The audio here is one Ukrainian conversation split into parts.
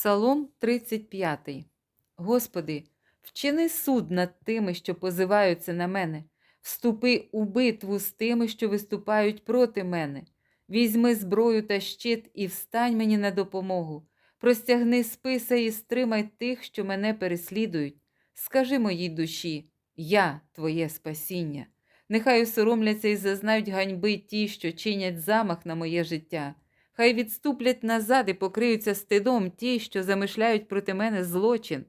Псалом 35. Господи, вчини суд над тими, що позиваються на мене. Вступи у битву з тими, що виступають проти мене. Візьми зброю та щит і встань мені на допомогу. Простягни списа і стримай тих, що мене переслідують. Скажи моїй душі, я твоє спасіння. Нехай осоромляться і зазнають ганьби ті, що чинять замах на моє життя. Хай відступлять назад і покриються стидом ті, що замишляють проти мене злочин.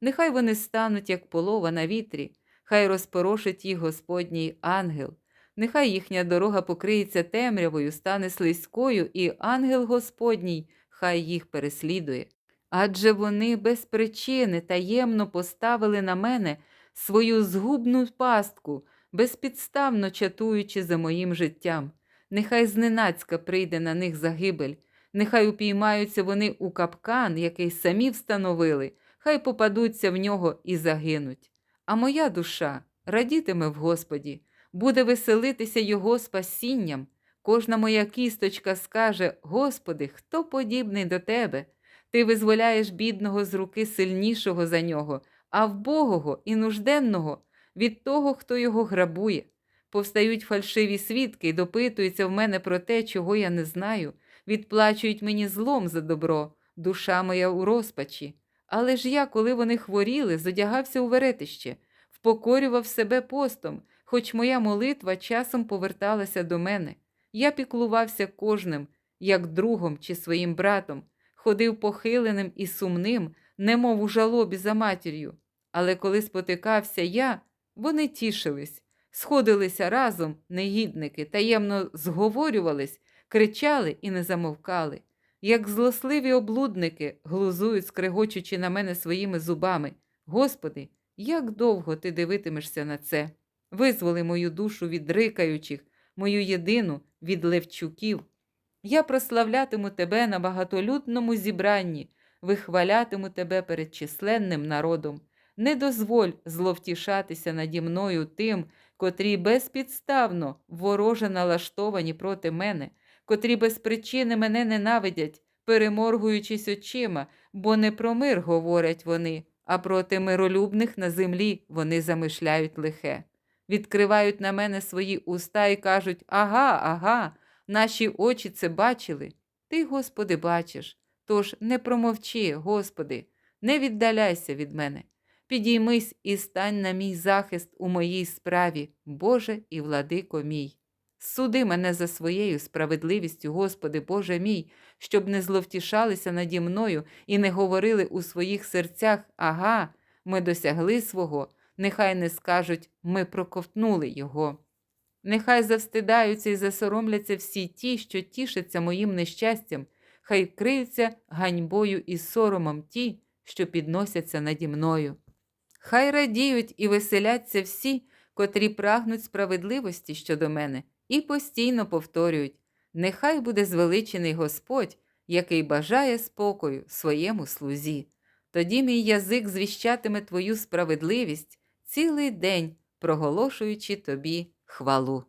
Нехай вони стануть, як полова на вітрі, хай розпорошить їх Господній ангел. Нехай їхня дорога покриється темрявою, стане слизькою, і ангел Господній хай їх переслідує. Адже вони без причини таємно поставили на мене свою згубну пастку, безпідставно чатуючи за моїм життям. Нехай зненацька прийде на них загибель, нехай упіймаються вони у капкан, який самі встановили, хай попадуться в нього і загинуть. А моя душа радітиме в Господі, буде веселитися Його спасінням. Кожна моя кісточка скаже: Господи, хто подібний до Тебе? Ти визволяєш бідного з руки сильнішого за нього, а вбогого і нужденного від того, хто його грабує. Повстають фальшиві свідки і допитуються в мене про те, чого я не знаю, відплачують мені злом за добро, душа моя у розпачі. Але ж я, коли вони хворіли, зодягався у веретище, впокорював себе постом, хоч моя молитва часом поверталася до мене. Я піклувався кожним, як другом чи своїм братом, ходив похиленим і сумним, немов у жалобі за матір'ю. Але коли спотикався я, вони тішились, сходилися разом, негідники, таємно зговорювались, кричали і не замовкали. Як злосливі облудники глузують, скрегочучи на мене своїми зубами. Господи, як довго ти дивитимешся на це? Визволи мою душу від рикаючих, мою єдину від левчуків. Я прославлятиму тебе на багатолюдному зібранні, вихвалятиму тебе перед численним народом. Не дозволь зловтішатися наді мною тим, котрі безпідставно вороже налаштовані проти мене, котрі без причини мене ненавидять, переморгуючись очима, бо не про мир говорять вони, а проти миролюбних на землі вони замишляють лихе. Відкривають на мене свої уста і кажуть Ага, ага, наші очі це бачили. Ти, Господи, бачиш. Тож не промовчи, Господи, не віддаляйся від мене. Підіймись і стань на мій захист у моїй справі, Боже і владико мій. Суди мене за своєю справедливістю, Господи, Боже мій, щоб не зловтішалися наді мною і не говорили у своїх серцях Ага, ми досягли свого, нехай не скажуть ми проковтнули його. Нехай завстидаються і засоромляться всі ті, що тішаться моїм нещастям, хай криються ганьбою і соромом ті, що підносяться наді мною. Хай радіють і веселяться всі, котрі прагнуть справедливості щодо мене, і постійно повторюють: нехай буде звеличений Господь, який бажає спокою своєму слузі. Тоді мій язик звіщатиме твою справедливість цілий день, проголошуючи тобі хвалу.